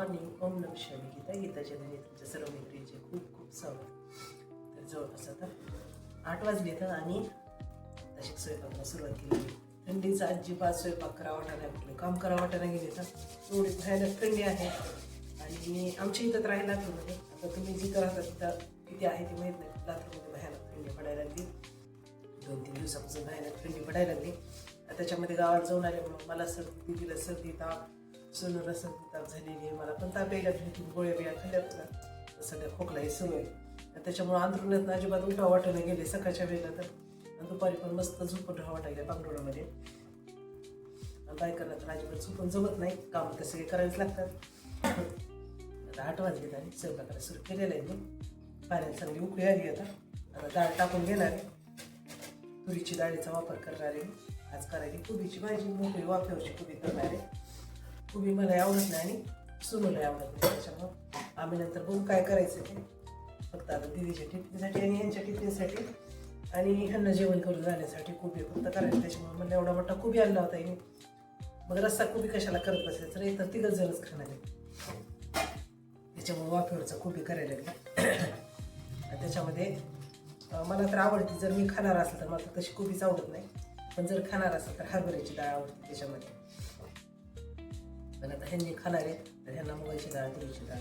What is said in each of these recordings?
Morning ओम नम शिवाय गीता गीताच्या धनी तुमच्या सर्व मैत्रीचे खूप खूप स्वागत. तर जवळपास आता. आठ वाजले तर आणि तशी स्वयंपाकाला सुरुवात केली. थंडीचा अजिबात स्वयंपाक करावा नाही कुठलं काम करा नाही गेले तर. एवढी भयानक थंडी आहे. आणि आमच्या इथं तर आहे लातूरमध्ये. आता तुम्ही जिथं राहता तिथं किती आहे ते माहीत नाही. लातूरमध्ये भयानक थंडी पडायला लागली. दोन तीन दिवसापासून भयानक थंडी पडायला लागली. त्याच्यामध्ये गावात जाऊन आल्यामुळं मला सर्दी दिलं सर्दी ताप सोनूला सर्दी ताप झालेली आहे मला पण ताप यायला लागली की गोळ्या बिळ्या खाल्ल्या होत्या सध्या खोकला आहे सवय. त्याच्यामुळं अंतरुणात अजिबात उठा वाटायला गेले सकाळच्या वेळेला तर. आणि दुपारी पण मस्त झोपून राहा वाटायला बांगडोळामध्ये काय बायकांना तर अजिबात झोपून जमत नाही काम तर सगळे करावेच लागतात. आता आठ वाजले आणि स्वयंपाकाला सुरू केलेलं आहे मी. पाण्यात चांगली उकळी आली आता. आता डाळ टाकून घेणार आहे. तुरीची डाळीचा वापर करणार आहे आज करायची कोबीची भाजी मोकळी वाफ्यावरची कोबी करणार आहे. कोबी मला आवडत नाही आणि सुनूला आवडत नाही त्याच्यामुळं आम्ही नंतर बघू काय करायचं ते. फक्त आता दिदीच्या टिफिनसाठी आणि यांच्या टिफिनसाठी आणि ह्यांना जेवण करून जाण्यासाठी कोबी फक्त करायचं. त्याच्यामुळे मला एवढा मोठा कोबी आणला होता हिने मग रस्सा कोबी कशाला करत बसायचं तर तर तिघच जणच खाणार आहे. त्याच्यामुळे वाफेवरचा कोबी करायला लागली. त्याच्यामध्ये मला तर आवडते. जर मी खाणार असलं तर मला तशी कोबीच आवडत नाही. पण जर खाणार असेल तर हरभऱ्याची डाळ आवडते त्याच्यामध्ये. पण आता ह्यांनी खाणार आहे तर ह्यांना मुगाची डाळ तुरीची डाळ.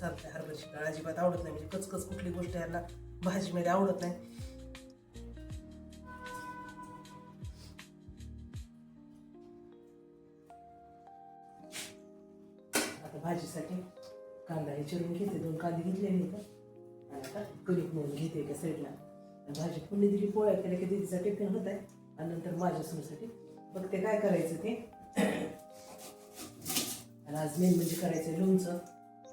चालते हरभऱ्याची डाळ अजिबात आवडत नाही म्हणजे कचकच कुठली गोष्ट ह्यांना भाजीमध्ये आवडत नाही. आता भाजीसाठी कांदा हे चिरून घेते दोन कांदे घेतले मी का आणि आता कणिक म्हणून घेते एका साईडला. भाजी पुन्हा दिली पोळ्या केल्या की दिदीचा टिफिन होत आहे. आणि नंतर माझ्या सुनीसाठी बघते काय करायचं ते. आणि आज मेन म्हणजे करायचं लोणचं.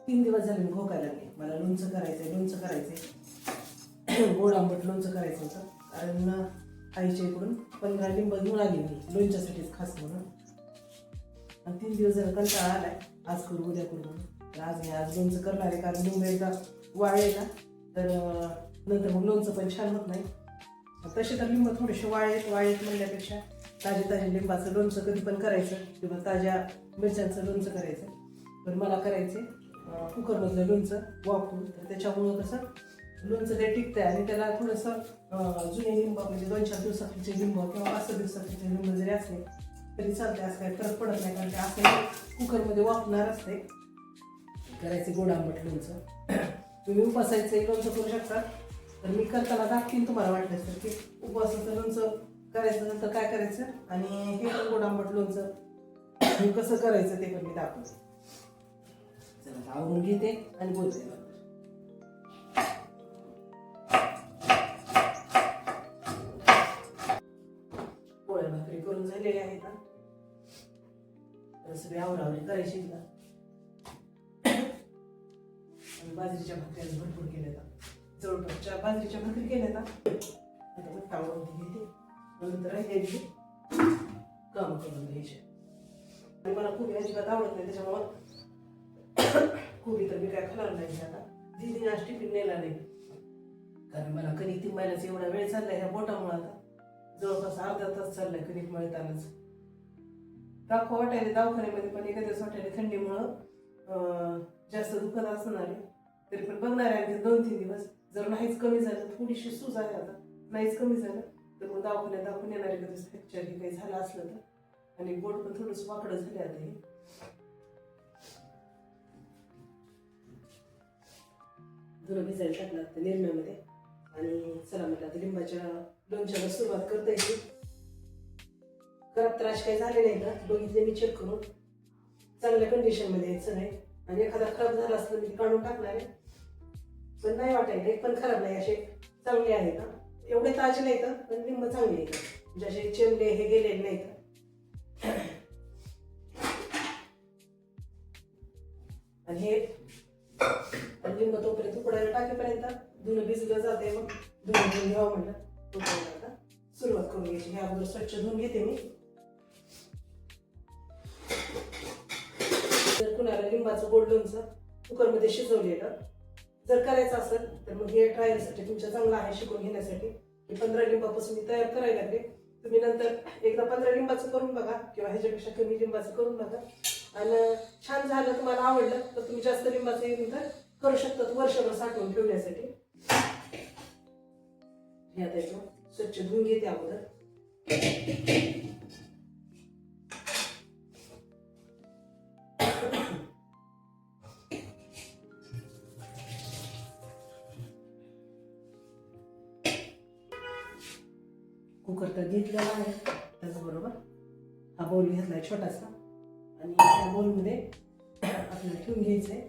तीन दिवस झाले मी भोकायला लागले. मला लोणचं करायचंय लोणचं करायचंय. गोड आंबट लोणचं करायचं होतं. कारण आईच्या इकडून पंधरा लिंब घेऊन आली मी. लोणच्यासाठीच खास म्हणून. आणि तीन दिवस जरा कंटाळा आलाय. आज करू उद्या करू म्हणून. आज मी आज लोणचं करणार आहे. कारण लिंब एकदा वाळले ना तर नंतर मग लोणचं पण छान होत नाही. तसे तर लिंब थोडेसे वाळेत वाळेत म्हणल्यापेक्षा ताजे ताजे लिंबाचं लोणचं कधी पण करायचं किंवा ताज्या मिरच्यांचं लोणचं करायचं. पण मला करायचे कुकरमधलं लोणचं वापरून. तर त्याच्यामुळं कसं लोणचं ते टिकतंय आणि त्याला थोडंसं जुने लिंब म्हणजे दोन चार दिवसाचे लिंब किंवा पाच सहा दिवसाचे लिंब जरी असले तरी चालते असं काही फरक पडत नाही कारण ते असं कुकरमध्ये वापरणार असते. करायचे गोड आंबट लोणचं. तुम्ही उपासायचं लोणचं करू शकता. तर मी करताना दाखवीन तुम्हाला वाटलं तर की उपवासाचं लोणचं करायचं नंतर काय करायचं? आणि हे पण गोड आंबट लोणचं कसं करायचं ते पण मी दाखवते. चला आवरून घेते आणि बोलते. पोळ्या भाकरी करून झालेल्या आहेत ना. तर आवरावरी करायची ना. बाजरीच्या भाकरी भरपूर केल्या जातात बाजरीच्या भाकरी केल्या जातात आता मग तावडून घेते नंतर राहिलेली काम करून घ्यायचे. आणि मला खूप अजिबात आवडत नाही त्याच्यामुळं कोबी तर मी काय खाणार नाही आता. दिदीने आज टिफिन नेला नाही. कारण मला कणिक तिंबायलाच एवढा वेळ चाललाय ह्या बोटामुळे आता. जवळपास अर्धा तास चाललाय कणिक मळतानाच. दाखवा वाटायला दवाखान्यामध्ये पण एखाद्या दिवस वाटायला थंडीमुळं जास्त दुखत असणार आहे. तरी पण बघणार आहे आणखी दोन तीन दिवस. जर नाहीच कमी झालं थोडीशी सूज आहे आता. नाहीच कमी झालं तर मग दाखवण्या दाखवून येणार आहे कधी फ्रॅक्चर हे काही झालं असलं तर. आणि बोट पण थोडंसं वाकडं झाले आता हे. धुणं भिजायला टाकलं आता निर्म्यामध्ये. आणि चला म्हटलं आता लिंबाच्या लोणच्याला सुरुवात करता येईल खराब त्रास काही झाले नाही का? बघितले मी चेक करून. चांगल्या कंडिशनमध्ये यायचं नाही. आणि एखादा खराब झाला असलं मी काढून टाकणार आहे. पण नाही वाटायला एक पण खराब नाही असे चांगले आहेत ना एवढे ताजे नाही तर पण लिंब चांगले आहेत. म्हणजे असे चेंबले हे गेलेले तर आणि हे लिंब तोपर्यंत उकडायला टाकेपर्यंत धुणं भिजलं जाते मग. धुणं धुवून घ्यावं म्हणलं. तोपर्यंत आता सुरुवात करून घ्यायची. हे अगोदर स्वच्छ धुवून घेते मी. जर कुणाला लिंबाचं गोड लोणचं कुकरमध्ये शिजवलेलं जर करायचं असेल तर मग हे ट्रायलसाठी तुमच्या चांगलं आहे शिकून घेण्यासाठी. हे पंधरा लिंबापासून मी तयार करायला लागले. तुम्ही नंतर एकदा पंधरा लिंबाचं करून बघा किंवा ह्याच्यापेक्षा कमी लिंबाचं करून बघा. आणि छान झालं तुम्हाला आवडलं तर तुम्ही जास्त लिंबाचं नंतर तर करू शकता वर्षभर साठवून ठेवण्यासाठी. हे आता स्वच्छ धुवून घेते अगोदर. कुकर तर घेतलेला आहे. त्याचबरोबर हा बाऊल घेतलाय छोटासा. आणि त्या बोलमध्ये आपल्याला ठेवून घ्यायचं आहे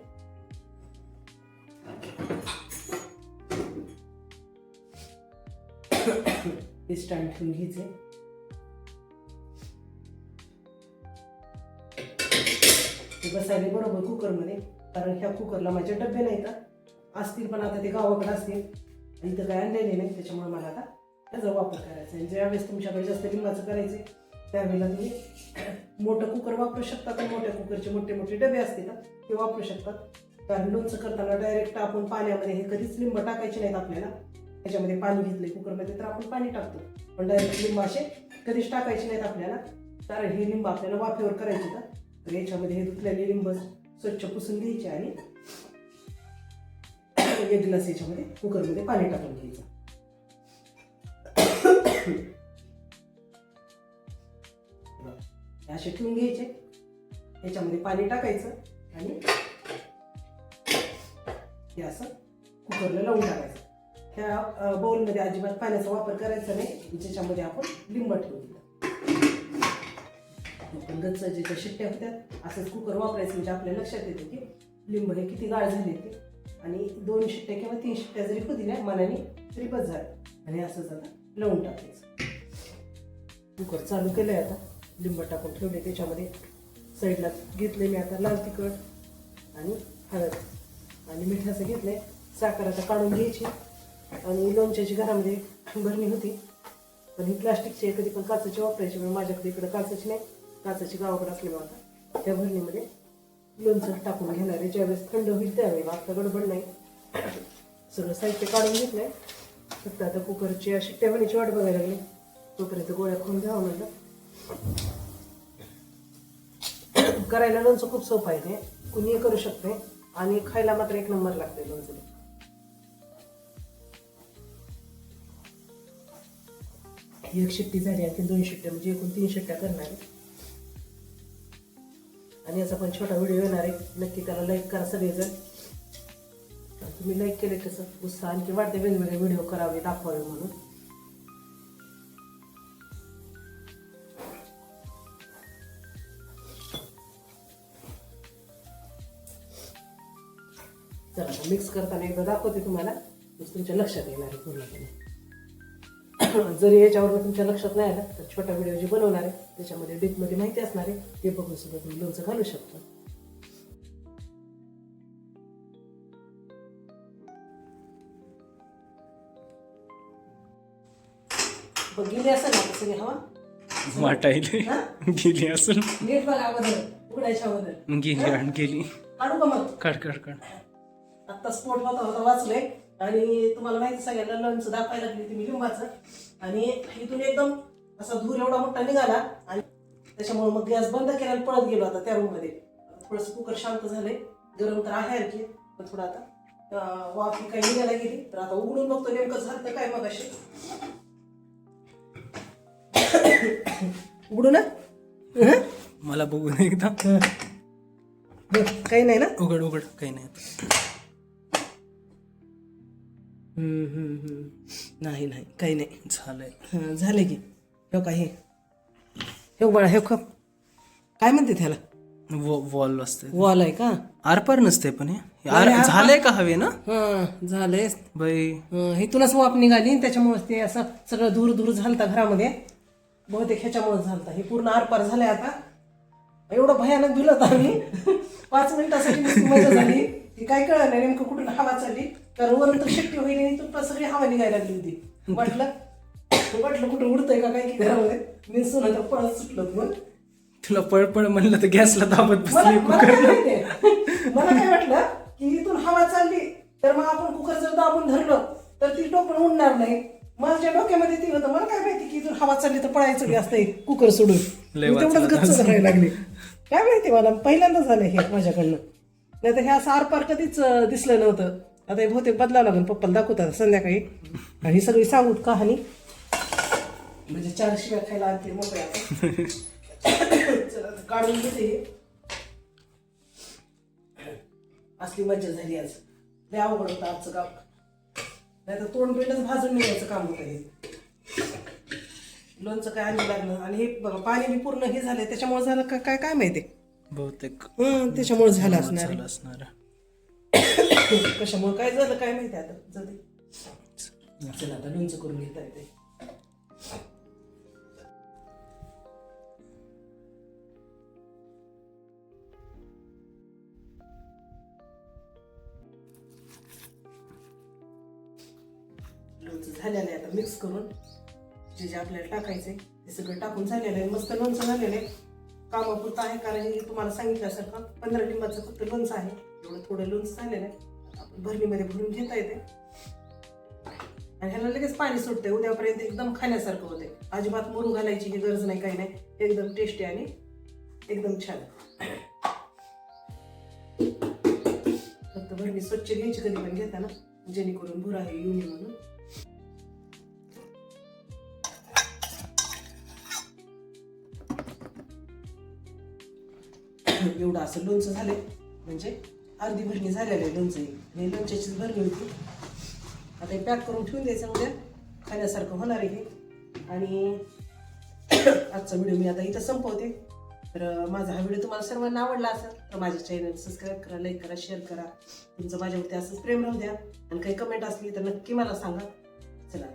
हे स्टँड ठेवून घ्यायचे ते बसायला बरोबर कुकरमध्ये कारण ह्या कुकरला माझे डबे नाही का असतील पण आता ते गावाकडे असतील. आणि इथं काय आणलेले नाही त्याच्यामुळे मला आता त्याचा वापर करायचा. आहे ज्यावेळेस तुमच्याकडे जास्त लिंबाचं करायचे त्यावेळेला तुम्ही मोठं कुकर वापरू शकता. तर मोठ्या कुकरचे मोठे मोठे डबे असतील ना ते वापरू शकतात कारण लोणचं करताना डायरेक्ट आपण पाण्यामध्ये हे कधीच लिंब टाकायचे नाहीत आपल्याला. त्याच्यामध्ये पाणी घेतले कुकरमध्ये तर आपण पाणी टाकतो. पण डायरेक्ट लिंब असे कधीच टाकायचे नाहीत आपल्याला. कारण हे लिंब आपल्याला वाफेवर करायचे का तर याच्यामध्ये हे धुतलेले लिंब स्वच्छ पुसून घ्यायचे आणि एक ग्लास याच्यामध्ये कुकरमध्ये पाणी टाकून घ्यायचं. असे ठेवून घ्यायचे. याच्यामध्ये पाणी टाकायचं आणि हे असं कुकरला लावून टाकायचं. ह्या बाउलमध्ये अजिबात पाण्याचा वापर करायचा नाही. ज्याच्यामध्ये आपण लिंब ठेवून दिलं. गच्च ज्याच्या शिट्ट्या होत्या असंच कुकर वापरायचं. म्हणजे आपल्या लक्षात येतं की लिंब हे किती गाळ झाले ते. आणि दोन शिट्ट्या किंवा तीन शिट्ट्या जरी होती ना मनाने तरी बस झालं आणि असंच आता लावून टाकायचं. कुकर चालू केलं आहे आता. लिंब टाकून ठेवले त्याच्यामध्ये. साईडला घेतले मी आता लाल तिखट आणि हळद. आणि मिठाचं घेतलंय. साखर आता काढून घ्यायची. आणि लोणच्याची घरामध्ये भरणी होती. पण ही प्लास्टिकची कधी पण काचाची वापरायची पण माझ्याकडे इकडं काचाची नाही. काचाची गावाकडे असल्यामुळे आता. त्या भरणीमध्ये लोणचं टाकून घेणार आहे. ज्यावेळेस थंड होईल त्यावेळेला आता गडबड नाही. सगळं साहित्य काढून घेतलं आहे फक्त आता कुकरची अशी टेबलीची वाट बघायला लागली. तोपर्यंत गोळ्या खाऊन घ्यावं म्हटलं करायला लोणचं खूप सोपं आहे ते. कुणीही करू शकते आणि खायला मात्र एक नंबर लागते लोणचं एक शिट्टी झाली आणखी दोन शिट्ट्या म्हणजे एकूण तीन शिट्ट्या करणार आहे. आणि याचा पण छोटा व्हिडिओ येणार आहे. नक्की त्याला लाईक करा सगळेजण. तुम्ही लाईक केले कसं उत्साह आणखी वाटते वेगवेगळे व्हिडिओ करावे दाखवावे म्हणून. चला मिक्स करताना एकदा दाखवते तुम्हाला. तुमच्या लक्षात येणार आहे पूर्णपणे. जरी याच्यावर तुमच्या लक्षात नाही आलं तर छोटा व्हिडिओ जे बनवणार आहे त्याच्यामध्ये डीपमध्ये माहिती असणार आहे ते बघून सुद्धा तुम्ही लोणचं घालू शकता. बघ, गेली असेल ना सगळी हवा? वाटायले. हा? गेली असून नीट बघा अगोदर उघडायच्या अगोदर. गेली आणि गेली. काढू का मग? काढ काढ काढ. आत्ता स्पोर्ट होता होता वाचलंय. आणि तुम्हाला माहिती सगळ्यांना लंच दाखवायला लागली तुम्ही लिंबाचं. आणि इथून एकदम असा धूर एवढा मोठा निघाला आणि त्याच्यामुळे मग गॅस बंद केला आणि पळत गेलो आता त्या रूममध्ये. थोडस कुकर शांत झालंय. गरम तर आहे आणखी पण थोडं आता. अं, वाफ ही काही निघायला गेली. तर आता उघडून बघतो नेमकं झालं काय मग अशी उघडू ना? हं? मला बघून एकदा. बघ, काही नाही ना? उघड उघड काही नाही. हम्म, हम्म, हम्म. नाही नाही काही नाही. झालंय. हं, झाले की. हो का हे. हे बाळा हे खप काय म्हणते त्याला? वॉल असते वॉल आहे का? आरपार नसते पण हे. आर- झालंय का हवे ना? हा झालंय. बाई. हं, इथूनच वाप निघाली त्याच्यामुळे ते असं सगळं दूर दूर झालता घरामध्ये. बहुतेक ह्याच्यामुळे झालता हे पूर्ण आरपार झालंय आता. एवढं भयानक दिलं आम्ही. पाच मिनिटासाठी मजा झाली. की काय कळलं नाही नेमकं कुठून हवा चालली? कारण वरून तर शक्य होईल पण सगळी हवा निघायला लागली होती. वाटलं? वाटलं कुठं उडतंय का काय की घरामध्ये? मी सुना तर पळत सुटलं मग तुला पळपळ म्हणलं तर गॅसला दाबत बसली? मला काय वाटलं की इथून हवा चालली तर मग आपण कुकर जर दाबून धरलं तर ती टोपण उडणार नाही. माझ्या डोक्यामध्ये तिला तर मला काय माहिती की जर हवा चालली तर पळायचं बी असतंय कुकर सोडून. लय मी तेवढंच वाचलं गच्च धरायला लागले. काय माहिती मला पहिल्यांदा झालं हे माझ्याकडनं. नाही तर ह्या सार पार कधीच अं, दिसलं नव्हतं. आता हे बहुतेक बदलावं लागेल पप्पाला दाखवतात संध्याकाळी. आणि ही सगळी सांगूत कहाणी. म्हणजे चार शिव्या खायला आणते मोकळ्या आता. चला आता काढून घेते हे. असली मज्जा झाली आज. लय अवघड होतं आजचं काम नाही तर तोंड बिंडच भाजून निघायचं काम होतं हे. लोणचं काय आणलं लागलं आणि हे बघा पाणी बी पूर्ण हे झालंय त्याच्यामुळे झालं का काय काय माहिती? बहुतेक हं, त्याच्यामुळे झालं असणार झालं असणार कशामुळे? काय झालं? काय माहिती आता? जाऊ दे. चला आता लोणचं करून घेता येते लोणचं झालेलं आहे आता मिक्स करून. जे जे आपल्याला टाकायचं आहे ते सगळं टाकून झालेलं आहे. मस्त लोणचं झालेलं आहे. कामापुरतं आहे कारण हे तुम्हाला सांगितल्यासारखं पंधरा लिंबाचं फक्त लोणचं आहे. एवढं थोडं लोणचं झालेलं आहे. आपण भरणीमध्ये भरून घेता येते. आणि ह्याला लगेच पाणी सुटते उद्यापर्यंत एकदम खाण्यासारखं होते अजिबात मुरू घालायची ही गरज नाही काही नाही. एकदम टेस्टी आणि एकदम छान. फक्त भरणी स्वच्छ घ्यायची कधी पण घेताना. जेणेकरून भुरा हे येऊ नये म्हणून. एवढं असं लोणचं झाले म्हणजे अर्धी भरणी झालेलं आहे लोणचं आणि लोणच्याचीच भरणी होती. आता हे पॅक करून ठेवून द्यायचं उद्या. खाण्यासारखं होणार आहे आणि आजचा व्हिडिओ मी आता इथं संपवते. तर माझा हा व्हिडिओ तुम्हाला सर्वांना आवडला असेल तर माझ्या चॅनल सबस्क्राईब करा लाईक करा शेअर करा. तुमचं माझ्यावरती असंच प्रेम राहू द्या. आणि काही कमेंट असली तर नक्की मला सांगा. चला.